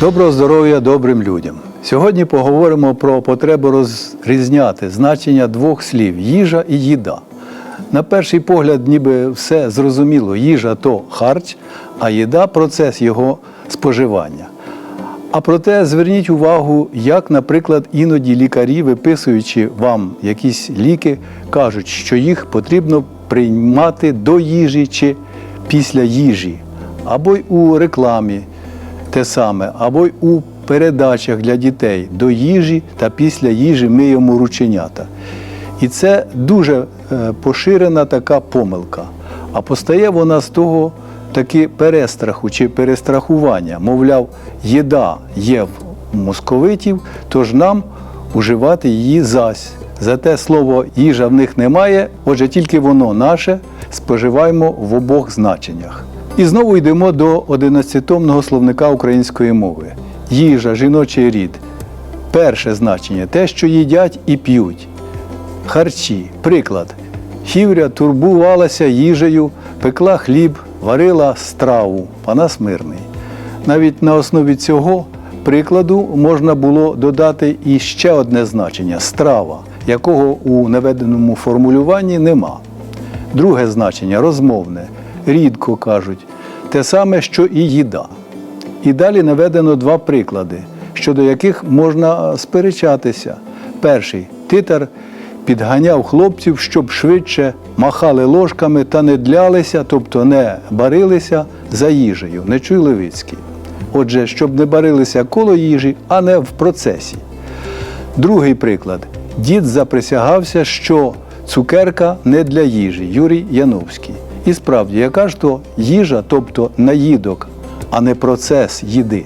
Доброго здоров'я добрим людям. Сьогодні поговоримо про потребу розрізняти значення двох слів їжа і їда. На перший погляд, ніби все зрозуміло, їжа то харч, а їда процес його споживання. А проте зверніть увагу, як, наприклад, іноді лікарі, виписуючи вам якісь ліки, кажуть, що їх потрібно приймати до їжі чи після їжі, або й у рекламі те саме, або й у передачах для дітей до їжі та після їжі миємо рученята. І це дуже е, поширена така помилка. А постає вона з того таки перестраху чи перестрахування. Мовляв, їда є в московитів, тож нам уживати її зась. Зате слово їжа в них немає, отже, тільки воно наше споживаємо в обох значеннях. І знову йдемо до 11-томного словника української мови. Їжа, жіночий рід. Перше значення те, що їдять і п'ють. Харчі. Приклад. Хівря турбувалася їжею, пекла хліб, варила страву. Панас мирний. Навіть на основі цього прикладу можна було додати і ще одне значення страва, якого у наведеному формулюванні нема. Друге значення розмовне, рідко кажуть, те саме, що і їда. І далі наведено два приклади, щодо яких можна сперечатися. Перший титар підганяв хлопців, щоб швидше махали ложками та не длялися, тобто не барилися за їжею, не чуй Левицький. Отже, щоб не барилися коло їжі, а не в процесі. Другий приклад. Дід заприсягався, що цукерка не для їжі Юрій Яновський. І справді, яка ж то їжа, тобто наїдок, а не процес їди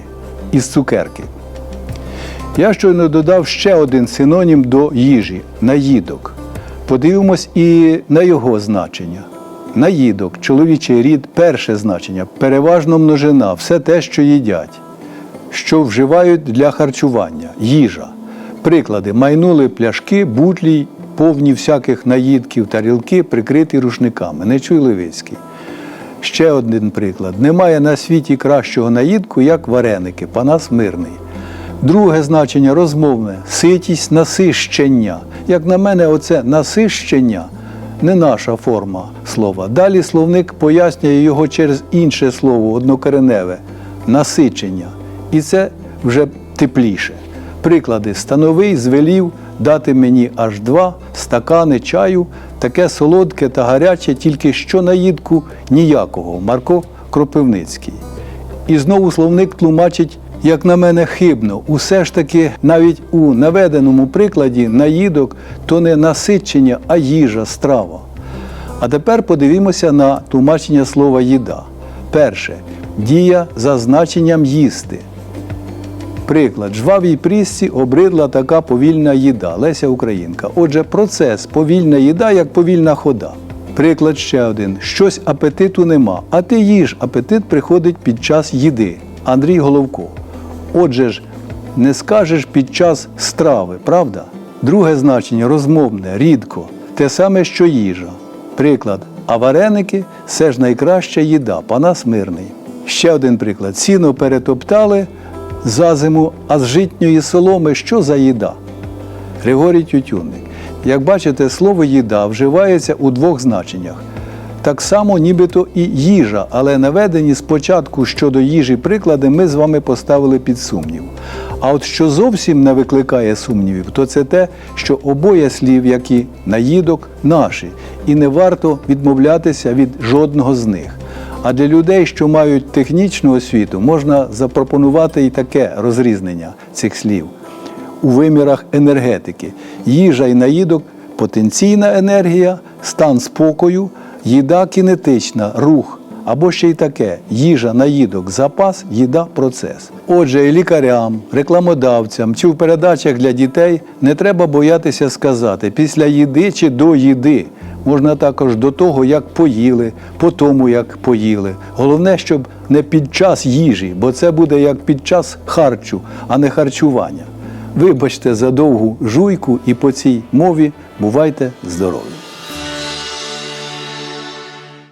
із цукерки. Я щойно додав ще один синонім до їжі наїдок. Подивимось і на його значення. Наїдок, чоловічий рід, перше значення, переважно множина, все те, що їдять, що вживають для харчування, їжа. Приклади майнули пляшки, бутлі, повні всяких наїдків, тарілки, прикриті рушниками. Не чуй Левицький. Ще один приклад. Немає на світі кращого наїдку, як вареники, панас мирний. Друге значення розмовне ситість, насищення. Як на мене, оце насищення не наша форма слова. Далі словник пояснює його через інше слово, однокореневе насичення. І це вже тепліше. Приклади становий звелів дати мені аж два стакани чаю, таке солодке та гаряче, тільки що наїдку ніякого. Марко Кропивницький. І знову словник тлумачить, як на мене, хибно. Усе ж таки, навіть у наведеному прикладі наїдок то не насичення, а їжа, страва. А тепер подивімося на тлумачення слова їда. Перше дія за значенням їсти. Приклад, жвавій прісці обридла така повільна їда Леся Українка. Отже, процес повільна їда як повільна хода. Приклад ще один: щось апетиту нема, а ти їж, апетит приходить під час їди. Андрій Головко. Отже ж, не скажеш під час страви, правда? Друге значення розмовне, рідко, те саме, що їжа. Приклад, а вареники це ж найкраща їда, панас мирний. Ще один приклад: сіно перетоптали за зиму, а з житньої соломи що за їда? Григорій Тютюнник. Як бачите, слово їда вживається у двох значеннях. Так само, нібито і їжа, але наведені спочатку щодо їжі приклади ми з вами поставили під сумнів. А от що зовсім не викликає сумнівів, то це те, що обоє слів, як і наїдок, наші, і не варто відмовлятися від жодного з них. А для людей, що мають технічну освіту, можна запропонувати і таке розрізнення цих слів у вимірах енергетики. Їжа і наїдок потенційна енергія, стан спокою, їда кінетична, рух. Або ще й таке їжа, наїдок, запас, їда, процес. Отже, і лікарям, рекламодавцям чи в передачах для дітей не треба боятися сказати після їди чи до їди. Можна також до того, як поїли, по тому, як поїли. Головне, щоб не під час їжі, бо це буде як під час харчу, а не харчування. Вибачте за довгу жуйку і по цій мові бувайте здорові!